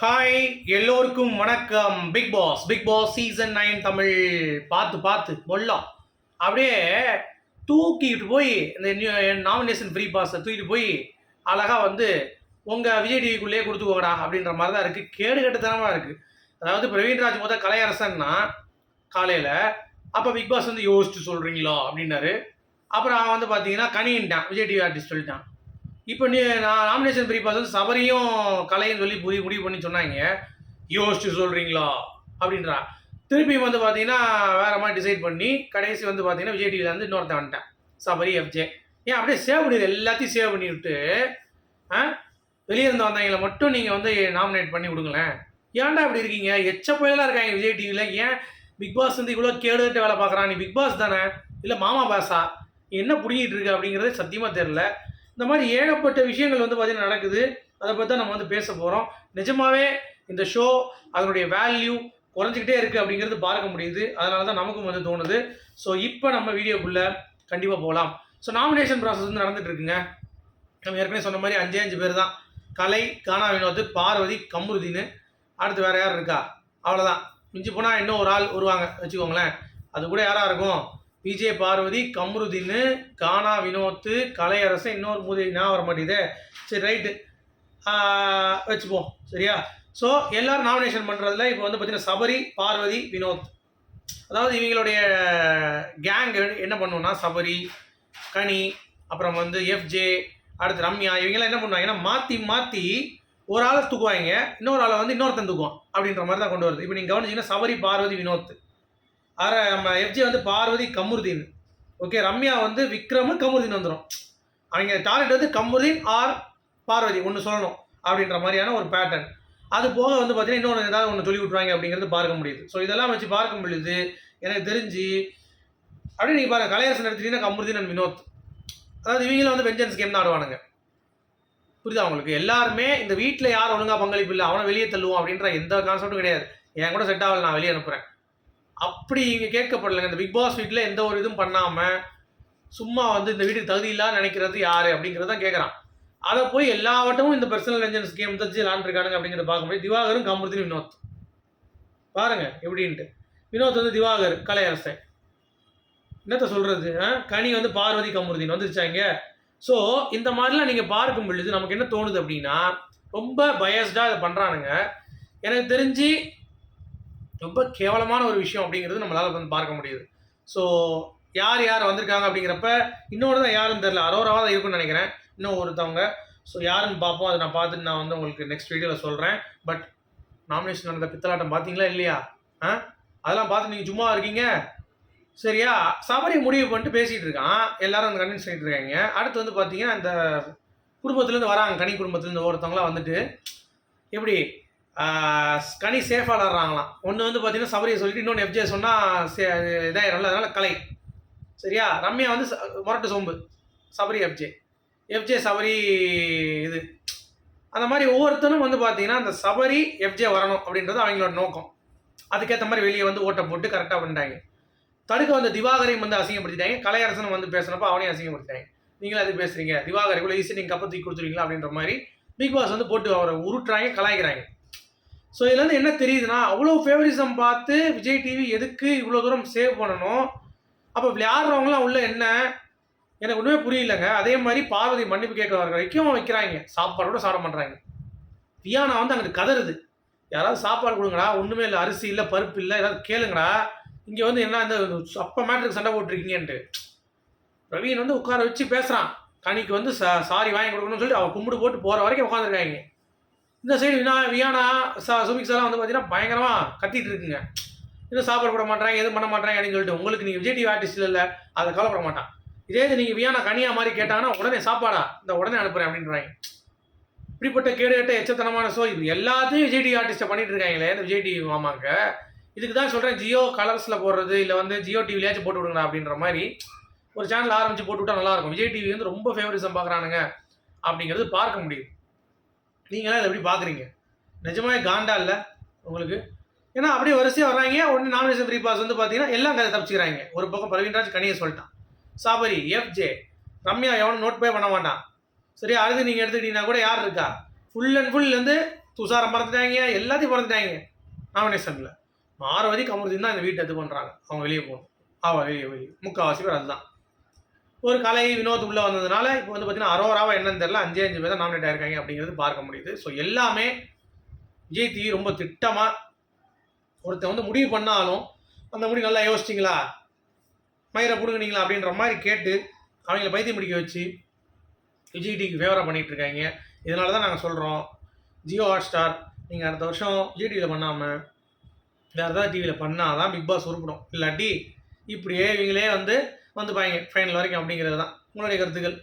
Hi எல்லோருக்கும் வணக்கம். Bigg Boss Bigg Boss season nine Tamil. பார்த்து பார்த்து பொல்லாம் அப்படியே தூக்கிட்டு போய் இந்த நாமினேஷன் ஃப்ரீ பாஸை தூக்கிட்டு போய் அழகாக வந்து உங்கள் விஜய் டிவிக்குள்ளேயே கொடுத்துக்கோங்கடா அப்படின்ற மாதிரி தான் இருக்குது கேடு கட்டுத்தனமாக இருக்குது அதாவது பிரவீன்ராஜ் முதல் கலையரசன்னா காலையில் அப்போ பிக் பாஸ் வந்து யோசிச்சு சொல்கிறீங்களா அப்படின்னாரு. அப்புறம் அவன் வந்து பார்த்தீங்கன்னா கனின்ட்டான் விஜய் டிவி ஆர்டிஸ்ட் சொல்லிட்டான். இப்போ நீ நான் நாமினேஷன் ஃப்ரீ பாஸ் வந்து சபரியும் கலையும் சொல்லி புரிய முடிவு பண்ணி சொன்னாங்க. யோசிச்சு சொல்கிறீங்களா அப்படின்றா. திருப்பி வந்து பார்த்தீங்கன்னா வேற மாதிரி டிசைட் பண்ணி கடைசி வந்து பார்த்தீங்கன்னா விஜய் டிவியில் வந்து இன்னொருத்த வந்துட்டேன் சபரி எஃப்ஜே. ஏன் அப்படியே சேவ் பண்ணிடு எல்லாத்தையும் சேவ் பண்ணி விட்டு ஆ? வெளியே இருந்து வந்தவங்களை மட்டும் நீங்கள் வந்து நாமினேட் பண்ணி விடுங்களேன். ஏன்டா இப்படி இருக்கீங்க? எச்ச புயலாக இருக்காங்க விஜய் டிவியில் ஏன் பிக் பாஸ் வந்து இவ்வளோ கேடுகிட்ட வேலை பார்க்குறான்? நீ பிக் பாஸ் தானே? இல்லை மாமா பாஸா என்ன பிடிங்கிட்டு இருக்கு அப்படிங்கிறது சத்தியமாக தெரில இந்த மாதிரி ஏகப்பட்ட விஷயங்கள் வந்து பார்த்தீங்கன்னா நடக்குது. அதை பற்றி தான் நம்ம வந்து பேச போகிறோம் நிஜமாவே இந்த ஷோ அதனுடைய வேல்யூ குறைஞ்சிக்கிட்டே இருக்குது அப்படிங்கிறது பார்க்க முடியுது. அதனால தான் நமக்கும் வந்து தோணுது. ஸோ இப்போ நம்ம வீடியோக்குள்ளே கண்டிப்பாக போகலாம் ஸோ நாமினேஷன் ப்ராசஸ் வந்து நடந்துட்டு இருக்குங்க. நம்ம ஏற்கனவே சொன்ன மாதிரி அஞ்சே அஞ்சு பேர் தான். கலை கானா வினோத் பார்வதி கம்ருதீன். அடுத்து வேறு யார் இருக்கா? அவ்வளோதான் மிஞ்சி போனால் இன்னும் ஒரு ஆள் வருவாங்க. வச்சுக்கோங்களேன். அது கூட யாராக இருக்கும்? விஜய் பார்வதி கம்ருதீன் கானா வினோத்து கலையரசன் இன்னொரு மூதி ஞாபகம் வர மாட்டேங்குதே. சரி ரைட்டு. வச்சுப்போம். சரியா? ஸோ எல்லோரும் நாமினேஷன் பண்ணுறதுல இப்போ வந்து பார்த்தீங்கன்னா சபரி பார்வதி வினோத். அதாவது இவங்களுடைய கேங் என்ன பண்ணுவோம்னா சபரி கனி அப்புறம் வந்து எஃப்ஜே அடுத்து ரம்யா இவங்கெல்லாம் என்ன பண்ணுவாங்கன்னா மாற்றி மாற்றி ஒரு ஆளை தூக்குவாங்க. இன்னொரு ஆளை வந்து இன்னொருத்தன் தூக்குவான். அப்படின்ற மாதிரி தான் கொண்டு வருது. இப்போ நீங்கள் கவனிச்சிங்கன்னா சபரி பார்வதி வினோத். அர நம்ம எஃப்ஜே வந்து பார்வதி கமுருதீன். ஓகே ரம்யா வந்து விக்ரம் கமுருதீன் வந்துடும் அவங்க டார்கெட் வந்து கமுருதீன் ஆர் பார்வதி ஒன்று சொல்லணும் அப்படின்ற மாதிரியான ஒரு பேட்டர்ன் அது போக வந்து பார்த்தீங்கன்னா இன்னொன்று ஏதாவது ஒன்று சொல்லி விட்ருவாங்க அப்படிங்கிறது பார்க்க முடியுது. ஸோ இதெல்லாம் வச்சு பார்க்க முடியுது எனக்கு தெரிஞ்சு அப்படின்னு நீங்கள் பாருங்கள் கலையரசன் எடுத்துட்டீங்கன்னா கமுருதீன் அண்ட் வினோத். அதாவது இவங்களும் வந்து வெஞ்சன்ஸ் கேம் தான் ஆடுவானுங்க. புரியுதா உங்களுக்கு? எல்லாருமே இந்த வீட்டில் யார் ஒழுங்காக பங்களிப்பு இல்லை அவனை வெளியே தள்ளுவோம் அப்படின்ற எந்த கான்செப்டும் கிடையாது. என் கூட செட் ஆகல நான் வெளியே அனுப்புகிறேன் அப்படி இங்கே கேட்கப்படலைங்க. இந்த பிக் பாஸ் வீட்டில் எந்த ஒரு இதுவும் பண்ணாமல் சும்மா வந்து இந்த வீட்டுக்கு தகுதி இல்லாத நினைக்கிறது யார் அப்படிங்கிறத தான் கேட்குறான் அதை போய் எல்லா வட்டமும் இந்த பர்சனல் வெஞ்சன்ஸ் கேம் தச்சு விளாண்டுருக்கானுங்க அப்படிங்கிறத பார்க்க முடியும் திவாகரும் கம்பர்த்தின் வினோத். பாருங்க எப்படின்ட்டு. வினோத் வந்து திவாகர் கலையரசன் என்னத்த சொல்கிறது கனி வந்து பார்வதி கமுருதின் வந்துருச்சாங்க. ஸோ இந்த மாதிரிலாம் நீங்கள் பார்க்கும் பொழுது நமக்கு என்ன தோணுது அப்படின்னா ரொம்ப பயஸ்டாக இதை பண்ணுறானுங்க எனக்கு தெரிஞ்சு ரொம்ப கேவலமான ஒரு விஷயம் அப்படிங்கிறது நம்மளால் வந்து பார்க்க முடியுது. ஸோ யார் யார் வந்திருக்காங்க அப்படிங்கிறப்ப இன்னொரு தான் யாருன்னு தெரில அரோராவாக தான் இருக்குன்னு நினைக்கிறேன். இன்னும் ஒருத்தவங்க. ஸோ யாருன்னு பார்ப்போம். அதை நான் பார்த்துட்டு நான் வந்து உங்களுக்கு நெக்ஸ்ட் வீடியோவில் சொல்கிறேன் பட் நாமினேஷன் நடந்த பித்தலாட்டம் பார்த்தீங்களா இல்லையா? ஆ? அதெல்லாம் பார்த்து நீங்கள் சும்மா இருக்கீங்க. சரியா? சபரி முடிவு பண்ணிட்டு பேசிகிட்டு இருக்கான். எல்லாரும் வந்து கன்வின்ஸ் பண்ணிட்டு இருக்காங்க. அடுத்து வந்து பார்த்தீங்கன்னா இந்த குடும்பத்துலேருந்து வராங்க. கனி குடும்பத்துலேருந்து ஒருத்தவங்களாம் வந்துட்டு எப்படி? கனி சேஃபாக விளாட்றாங்களாம் ஒன்று வந்து பார்த்தீங்கன்னா சபரியை சொல்லிட்டு இன்னொன்று எஃப்ஜே சொன்னால் சே இதாக நல்ல அதனால் கலை. சரியா? ரம்யா வந்து ச- முரட்டு சோம்பு. சபரி எஃப்ஜே எஃப்ஜே சபரி இது. அந்த மாதிரி ஒவ்வொருத்தனும் வந்து பார்த்தீங்கன்னா அந்த சபரி எஃப்ஜே வரணும் அப்படின்றது அவங்களோட நோக்கம். அதுக்கேற்ற மாதிரி வெளியே வந்து ஓட்டை போட்டு கரெக்டாக பண்ணிட்டாங்க. தடுக்க வந்து திவாகரையும் வந்து அசிங்கப்படுத்திட்டாங்க. கலையரசனும் வந்து பேசுனப்போ அவனையும் அசிங்கப்படுத்திட்டாங்க. நீங்களும் அது பேசுறீங்க. திவாகர் இவ்வளோ ஈஸி நீங்கள் கப்பத்தி கொடுத்துருவீங்களா அப்படின்ற மாதிரி பிக் பாஸ் வந்து போட்டு அவரை உருட்டுறாங்க கலாய்க்கிறாங்க. ஸோ இதுலேருந்து என்ன தெரியுதுன்னா அவ்வளோ ஃபேவரிசம் பார்த்து விஜய் டிவி எதுக்கு இவ்வளோ தூரம் சேவ் பண்ணணும்? அப்போ விளையாடுறவங்களாம் உள்ள என்ன? எனக்கு ஒன்றுமே புரியலங்க. அதே மாதிரி பார்வதி மன்னிப்பு கேட்க வரைக்கும் வைக்கிறாங்க. சாப்பாடு கூட சாப்பிட மாட்றாங்க. வியானா வந்து அங்கிட்டு கதறுது. யாராவது சாப்பாடு கொடுங்கடா. ஒன்றுமே இல்லை. அரிசி இல்லை. பருப்பு இல்லை. ஏதாவது கேளுங்கடா. இங்கே வந்து என்ன இந்த அப்போ மேட்ருக்கு சண்டை போட்டிருக்கீங்கன்ட்டு. பிரவீன் வந்து உட்கார வச்சு பேசுகிறான் கனிக்கு வந்து சா சாரி வாங்கி கொடுக்கணும்னு சொல்லிட்டு அவன் கும்பிடு போட்டு போகிற வரைக்கும் உட்காந்துருக்காங்க இந்த சைடு வினா வியானா சா சுமிக்ஸெல்லாம் வந்து பார்த்தீங்கன்னா பயங்கரமாக கத்திட்டு இருக்குங்க. இன்னும் சாப்பாடு போட மாட்டாங்க எதுவும் பண்ண மாட்டாங்க அப்படின்னு சொல்லிட்டு உங்களுக்கு நீங்கள் விஜய் டிவி ஆர்டிஸ்ட் இல்லை அதை கவலைப்பட மாட்டான். இதே இது நீங்கள் வியானா கனியா மாதிரி கேட்டாங்கன்னா உடனே சாப்பாடா இந்த உடனே அனுப்புகிறேன் அப்படின்றாங்க. இப்படிப்பட்ட கேடுகட்ட எச்சத்தனமான ஷோ இது எல்லாத்தையும் விஜய் டிவி ஆர்டிஸ்ட்டை பண்ணிட்டு இருக்காங்களே இந்த விஜய் டிவி மாமாங்க. இதுக்கு தான் சொல்கிறேன் ஜியோ கலர்ஸில் போடுறது இல்லை வந்து ஜியோ டிவிலையாச்சும் போட்டு விடுங்க அப்படின்ற மாதிரி ஒரு சேனல் ஆரம்பித்து போட்டு விட்டா நல்லாயிருக்கும் விஜய் டிவி வந்து ரொம்ப ஃபேவரிசம் பார்க்குறானுங்க அப்படிங்கிறது பார்க்க முடியுது. நீங்களாம் இதை எப்படி பார்க்குறீங்க? நிஜமாவே காண்டா இல்லை உங்களுக்கு? ஏன்னா அப்படியே வரிசையாக வர்றாங்க. ஒன்று நாமினேஷன் ஃப்ரீ பாஸ் வந்து பார்த்தீங்கன்னா எல்லாம் கதை தப்பிச்சுக்கிறாங்க. ஒரு பக்கம் பரவீன்ராஜ் கனியை சொல்லிட்டான். சாபரி எஃப்ஜே ரம்யா எவனும் நோட் பே பண்ண மாட்டான். சரியா அடுத்து நீங்கள் எடுத்துக்கிட்டீங்கன்னா கூட யார் இருக்கா? ஃபுல் அண்ட் ஃபுல் வந்து துஷாரம் பறந்துட்டாங்க எல்லாத்தையும் பறந்துட்டாங்க. நாமினேஷனில் மாரவதி கமருதீன் தான் இந்த வீட்டை இது பண்ணுறாங்க அவங்க வெளியே போகணும். ஆவா வெளியே வெளியே முக்கால்வாசி பேர் அதுதான். ஒரு கலை வினோத் உள்ளே வந்ததுனால இப்போ வந்து பார்த்தீங்கன்னா அரோராவா என்னன்னு தெரியல அஞ்சே அஞ்சு பேர் தான் நாமினேட் ஆயிருக்காங்க அப்படிங்கிறது பார்க்க முடியுது. ஸோ எல்லாமே விஜய் டிவி ரொம்ப திட்டமாக ஒருத்தன் வந்து முடிவு பண்ணாலும் அந்த முடிவு நல்லா யோசிச்சிங்களா? மயிரை பிடுங்குனீங்களா? அப்படின்ற மாதிரி கேட்டு அவங்கள பைத்தியம் பிடிக்க வச்சு விஜய் டிவிக்கு ஃபேவராக பண்ணிகிட்டு இருக்காங்க. இதனால தான் நாங்கள் சொல்கிறோம் ஜியோ ஹாட் ஸ்டார் நீங்கள் அடுத்த வருஷம் விஜய் டிவியில் பண்ணாமல் வேறு ஏதாவது டிவியில் பண்ணால் தான் பிக் பாஸ் உருப்பிடும். இல்லாட்டி இப்படியே இவங்களே வந்து வந்து பாய்ங்க ஃபைனல் வரைக்கும் அப்படிங்கிறது தான் உங்களுடைய கருத்துக்கள்.